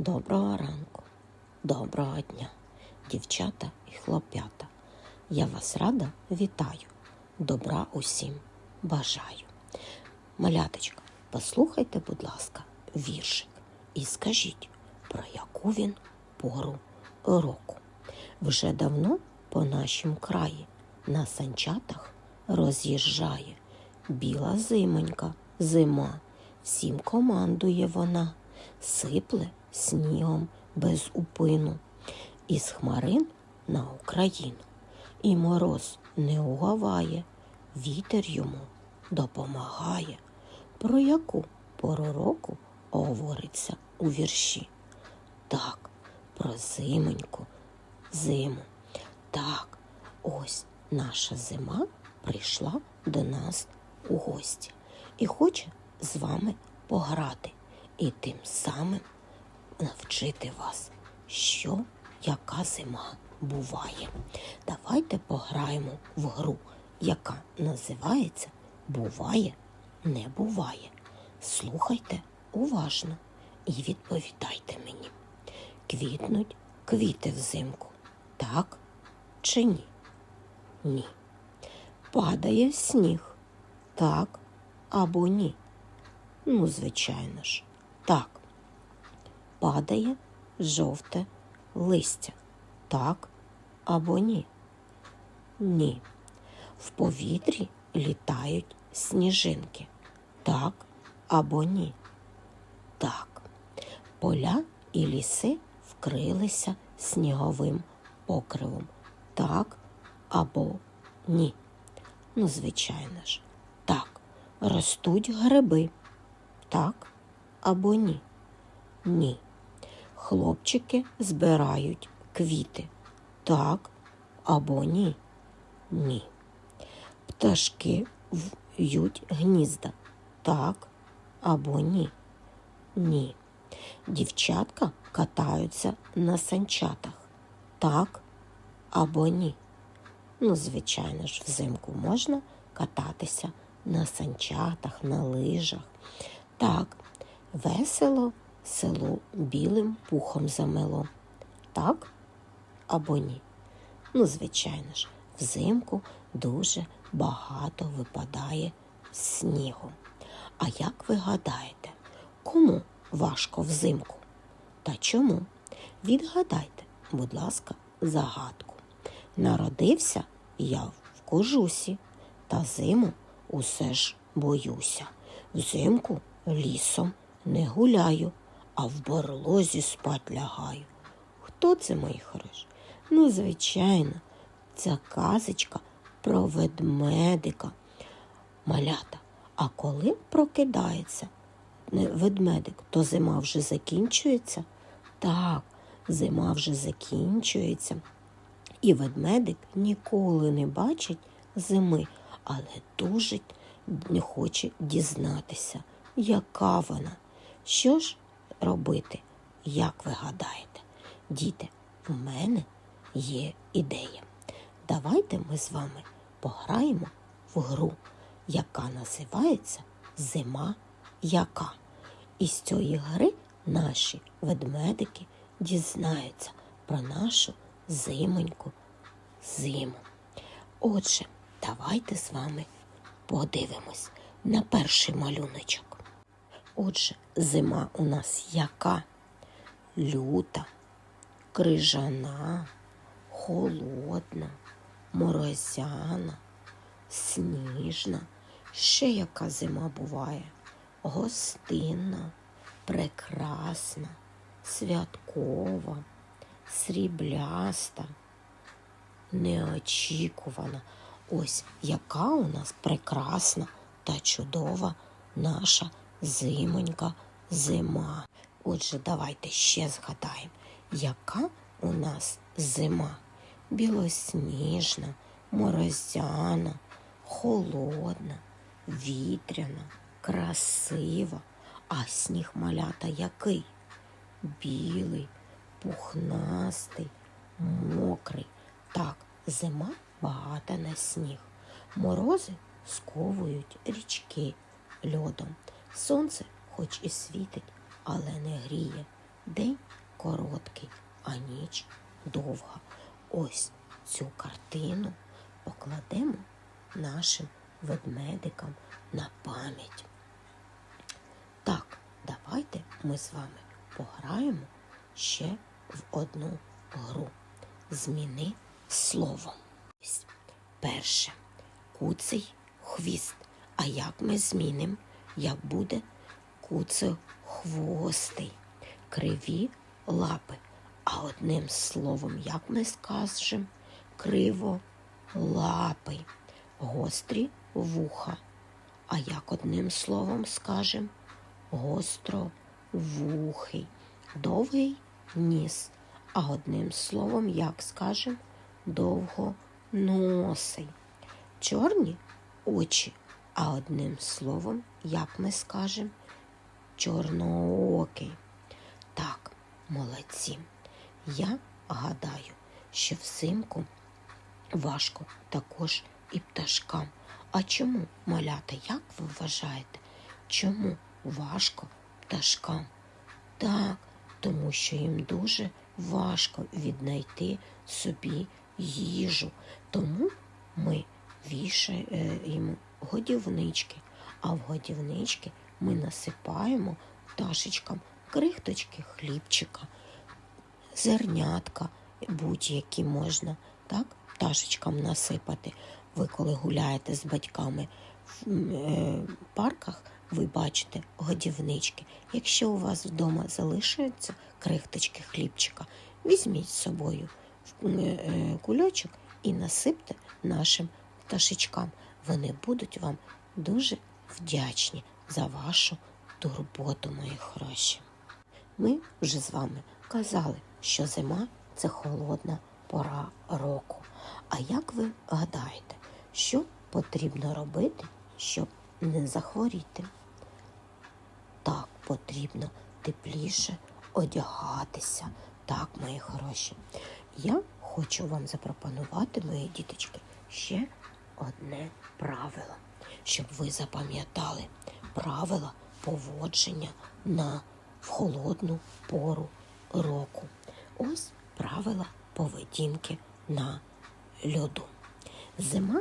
Доброго ранку, доброго дня, дівчата і хлоп'ята. Я вас рада вітаю, добра усім бажаю. Маляточка, послухайте, будь ласка, віршик і скажіть, про яку він пору року. Вже давно по нашім краї на санчатах роз'їжджає біла зимонька, зима, всім командує вона, сипле снігом без упину, із хмарин на Україну. І мороз не угаває, вітер йому допомагає. Про яку пору року говориться у вірші? Так, про зимоньку, зиму. Так, ось наша зима прийшла до нас у гості і хоче з вами пограти і тим самим навчити вас, що яка зима буває. Давайте пограємо в гру, яка називається Буває, не буває. Слухайте уважно і відповідайте мені. Квітнуть квіти взимку, так чи ні? Ні. Падає сніг, так або ні? Ну, звичайно ж, так. Падає жовте листя, так або ні? Ні. В повітрі літають сніжинки, так або ні? Так. Поля і ліси вкрилися сніговим покривом, так або ні? Ну, звичайно ж, так. Ростуть гриби, так або ні? Ні. Хлопчики збирають квіти, так або ні? Ні. Пташки в'ють гнізда, так або ні? Ні. Дівчатка катаються на санчатах, так або ні? Ну, звичайно ж, взимку можна кататися на санчатах, на лижах. Так, весело село білим пухом замело. Так або ні? Ну, звичайно ж, взимку дуже багато випадає снігу. А як ви гадаєте, кому важко взимку? Та чому? Відгадайте, будь ласка, загадку. Народився я в кожусі, та зиму усе ж боюся. Взимку лісом не гуляю, а в барлозі спать лягаю. Хто це, мої хороші? Ну, звичайно, ця казочка про ведмедика. Малята, а коли прокидається ведмедик, то зима вже закінчується? Так, зима вже закінчується. І ведмедик ніколи не бачить зими, але дуже не хоче дізнатися, яка вона. Що ж робити, як ви гадаєте? Діти, в мене є ідея. Давайте ми з вами пограємо в гру, яка називається Зима яка. І з цієї гри наші ведмедики дізнаються про нашу зимоньку зиму. Отже, давайте з вами подивимось на перший малюночок. Отже, зима у нас яка? Люта, крижана, холодна, морозяна, сніжна. Ще яка зима буває? Гостинна, прекрасна, святкова, срібляста, неочікувана. Ось яка у нас прекрасна та чудова наша зимонька зима. Отже, давайте ще згадаємо, яка у нас зима білосніжна, морозяна, холодна, вітряна, красива, а сніг малята який? Білий, пухнастий, мокрий. Так, зима багата на сніг. Морози сковують річки льодом. Сонце хоч і світить, але не гріє. День короткий, а ніч довга. Ось цю картину покладемо нашим ведмедикам на пам'ять. Так, давайте ми з вами пограємо ще в одну гру. Зміни слово. Перше. Куций хвіст. А як ми змінимо? Як буде куций хвостий, криві лапи. А одним словом, як ми скажемо, криво лапий, гострі вуха. А як одним словом скажемо, гостровухий, довгий ніс. А одним словом, як скажемо, довгоносий. Чорні очі. А одним словом, як ми скажемо, чорноокий. Так, молодці. Я гадаю, що взимку важко також і пташкам. А чому, малята, як ви вважаєте? Чому важко пташкам? Так, тому що їм дуже важко віднайти собі їжу. Тому ми вішаємо годівнички, а в годівнички ми насипаємо пташечкам крихточки хлібчика, зернятка будь-які можна, так, пташечкам насипати. Ви коли гуляєте з батьками в е, парках, ви бачите годівнички. Якщо у вас вдома залишаються крихточки хлібчика, візьміть з собою е, кульочок і насипте нашим пташечкам. Вони будуть вам дуже вдячні за вашу турботу, мої хороші. Ми вже з вами казали, що зима це холодна пора року. А як ви гадаєте, що потрібно робити, щоб не захворіти? Так, потрібно тепліше одягатися. Так, мої хороші. Я хочу вам запропонувати, мої діточки, ще одне правило, щоб ви запам'ятали правила поводження на в холодну пору року. Ось правила поведінки на льоду. Зима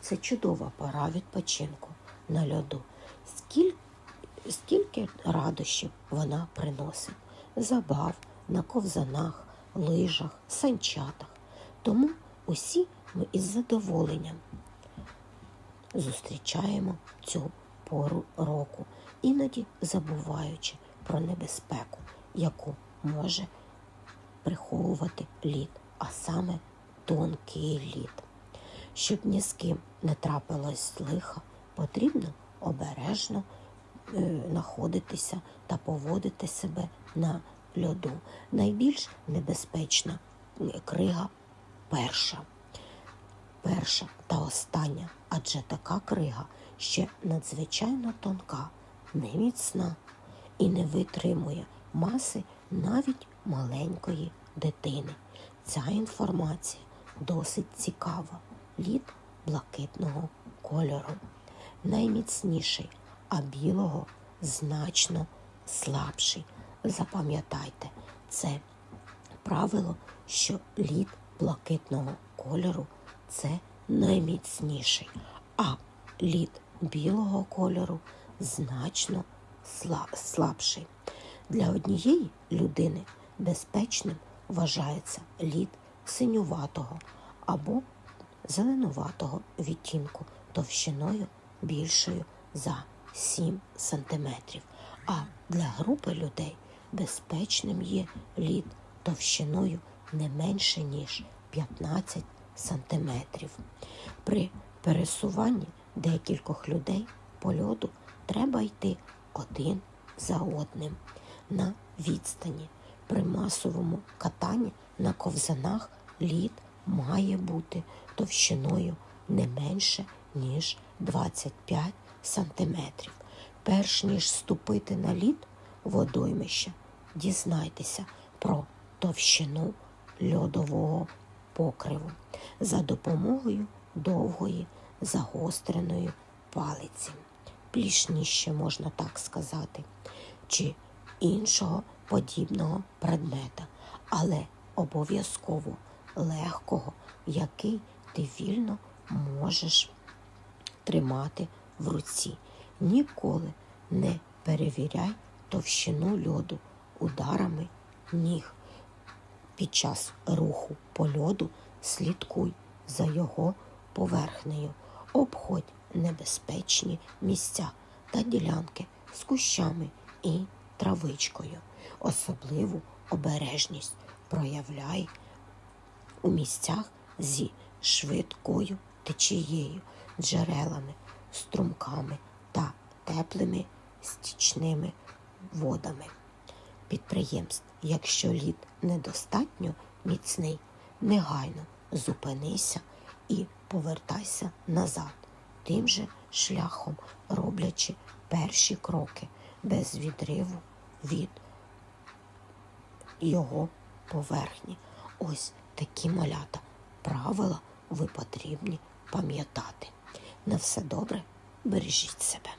це чудова пора відпочинку на льоду. Скільки, скільки радощів вона приносить, забав на ковзанах, лижах, санчатах. Тому усі ми із задоволенням зустрічаємо цю пору року, іноді забуваючи про небезпеку, яку може приховувати лід, а саме тонкий лід. Щоб ні з ким не трапилось лиха, потрібно обережно е, знаходитися та поводити себе на льоду. Найбільш небезпечна крига перша. Перша та остання, адже така крига ще надзвичайно тонка, неміцна і не витримує маси навіть маленької дитини. Ця інформація досить цікава. Лід блакитного кольору, найміцніший, а білого значно слабший. Запам'ятайте, це правило, що лід блакитного кольору це найміцніший, а лід білого кольору значно слабший. Для однієї людини безпечним вважається лід синюватого або зеленуватого відтінку товщиною більшою за 7 см. А для групи людей безпечним є лід товщиною не менше, ніж 15 см. При пересуванні декількох людей по льоду треба йти один за одним на відстані. При масовому катанні на ковзанах лід має бути товщиною не менше, ніж 25 сантиметрів. Перш ніж ступити на лід водоймища, дізнайтеся про товщину льодового покриву за допомогою довгої загостреної палиці. Плішніше можна так сказати, чи іншого подібного предмета, але обов'язково легкого, який ти вільно можеш тримати в руці. Ніколи не перевіряй товщину льоду ударами ніг. Під час руху по льоду слідкуй за його поверхнею. Обходь небезпечні місця та ділянки з кущами і травичкою. Особливу обережність проявляй у місцях зі швидкою течією, джерелами, струмками та теплими стічними водами підприємств. Якщо лід недостатньо міцний, негайно зупинися і повертайся назад, тим же шляхом роблячи перші кроки без відриву від його поверхні. Ось такі малята. Правила ви потрібні пам'ятати. На все добре, бережіть себе.